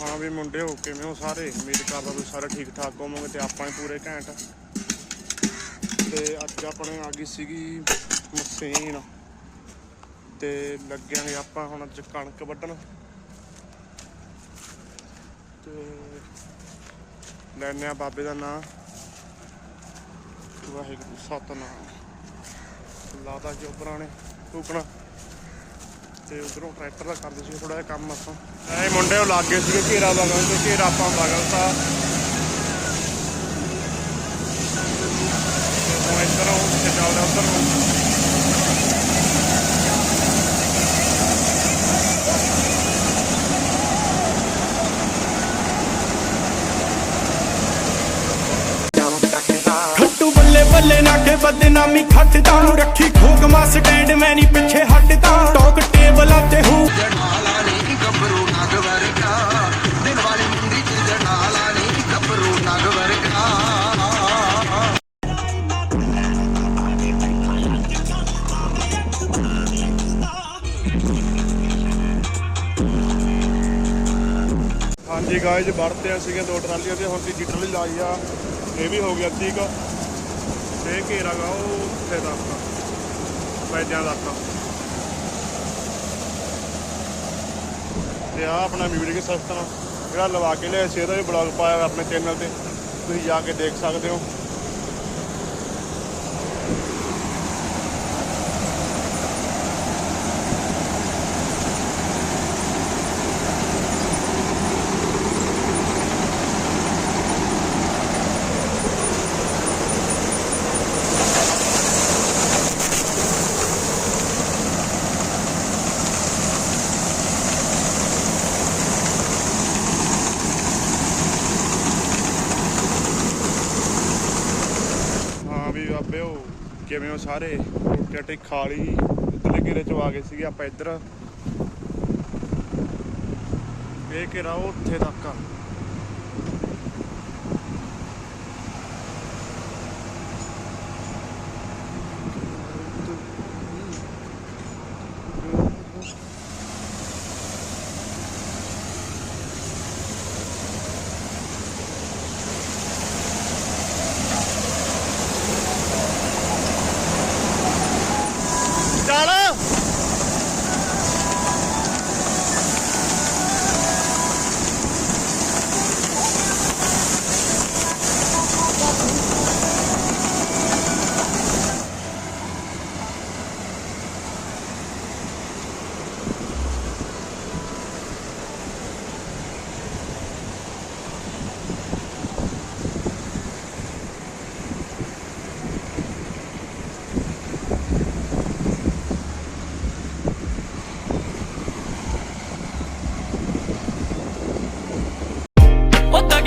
ਹਾਂ ਵੀ ਮੁੰਡੇ ਹੋ ਕਿਵੇਂ ਹੋ ਸਾਰੇ? ਉਮੀਦ ਕਰਦਾ ਵੀ ਸਾਰੇ ਠੀਕ ਠਾਕ ਹੋਵੋਗੇ ਤੇ ਆਪਾਂ ਵੀ ਪੂਰੇ ਘੈਂਟ ਤੇ ਅੱਜ ਆਪਣੇ ਆ ਗਈ ਸੀਗੀ ਮਸ਼ੀਨ। ਤੇ ਲੱਗਿਆਂਗੇ ਆਪਾਂ ਹੁਣ ਅੱਜ ਕਣਕ ਵੱਢਣ। ਤੇ ਲੈਨੇ ਆ ਬਾਬੇ ਦਾ ਨਾਮ ਵਾਹਿਗੁਰੂ, ਸਤਨਾਮ। ਲਾਦਾ ਚੋਪਰਾਂ ਨੇ ਟੂਕਣਾ ਤੇ ਉਧਰੋਂ ਟਰੈਕਟਰ ਦਾ ਕਰਦੇ ਸੀ ਥੋੜਾ ਜਿਹਾ ਕੰਮ ਆਪਾਂ। ਐ ਮੁੰਡੇ ਉਹ ਲੱਗੇ ਸੀਗੇ, ਘੇਰਾ ਲਗਾਉਣ ਤੇ ਘੇਰਾ ਆਪਾਂ ਬਗਲਤਾ ਤੇ। ਹੁਣ ਇੱਧਰ ਉਹ ਤੇ ਚੱਲਦਾ ਉਧਰ ਨੂੰ ਖੱਟੂ ਬੱਲੇ ਬੱਲੇ ਨਾ ਕੇ ਬਦਨਾਮੀ ਖੱਟਦਾ ਨੂੰ ਰੱਖੀ ਖੋਗ ਮਾ ਸਟੈਂਡ ਮੈਂ ਨਹੀਂ ਪਿੱਛੇ ਹਟਦਾ। ਟੋਕ ਟੇਬਲਾਂ ਤੇ ਹੂੰ। ਹਾਂਜੀ ਗਾਇਜ਼ ਵੜਤੇ ਸੀਗੇ ਦੋ ਟਰਾਲੀਆਂ ਤੇ ਹੁਣ ਤੀਜੀ ਟਰਾਲੀ ਲਾਈ ਆ। ਇਹ ਵੀ ਹੋ ਗਿਆ ਅੱਧੀ ਤੇ ਘੇਰਾ ਗਾ, ਉਹ ਉੱਥੇ ਤੱਕ ਪੈਜਾਂ ਤੱਕ ਤੇ ਆ ਆਪਣਾ ਮਿਊਜ਼ਿਕ ਸਿਸਟਮ ਜਿਹੜਾ ਲਵਾ ਕੇ ਲਿਆ ਸੀ, ਇਹਦਾ ਵੀ ਬਲੌਗ ਪਾਇਆ ਆਪਣੇ ਚੈਨਲ ਤੇ। ਤੁਸੀਂ ਜਾ ਕੇ ਦੇਖ ਸਕਦੇ ਹੋ ਹਾਂ ਵੀ ਬਾਬੇ ਉਹ ਕਿਵੇਂ ਹੋ ਸਾਰੇ? ਰੋਟੀ ਰਾਟੀ ਖਾ ਲਈ ਉਤਲੇ ਘੇਰੇ ਚੋਂ ਆ ਗਏ ਸੀਗੇ ਆਪਾਂ ਇੱਧਰ। ਇਹ ਘੇਰਾ ਉਹ ਉੱਥੇ ਤੱਕ ਆ।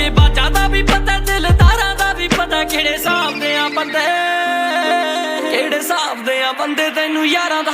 ਉਹ ਬਾਜਾ ਦਾ ਵੀ ਪਤਾ ਦਿਲਦਾਰਾਂ ਦਾ ਵੀ ਪਤਾ, ਕਿਹੜੇ ਹਿਸਾਬ ਦੇ ਆ ਬੰਦੇ? ਕਿਹੜੇ ਹਿਸਾਬ ਦੇ ਆ ਬੰਦੇ ਤੈਨੂੰ ਯਾਰਾਂ ਦਾ?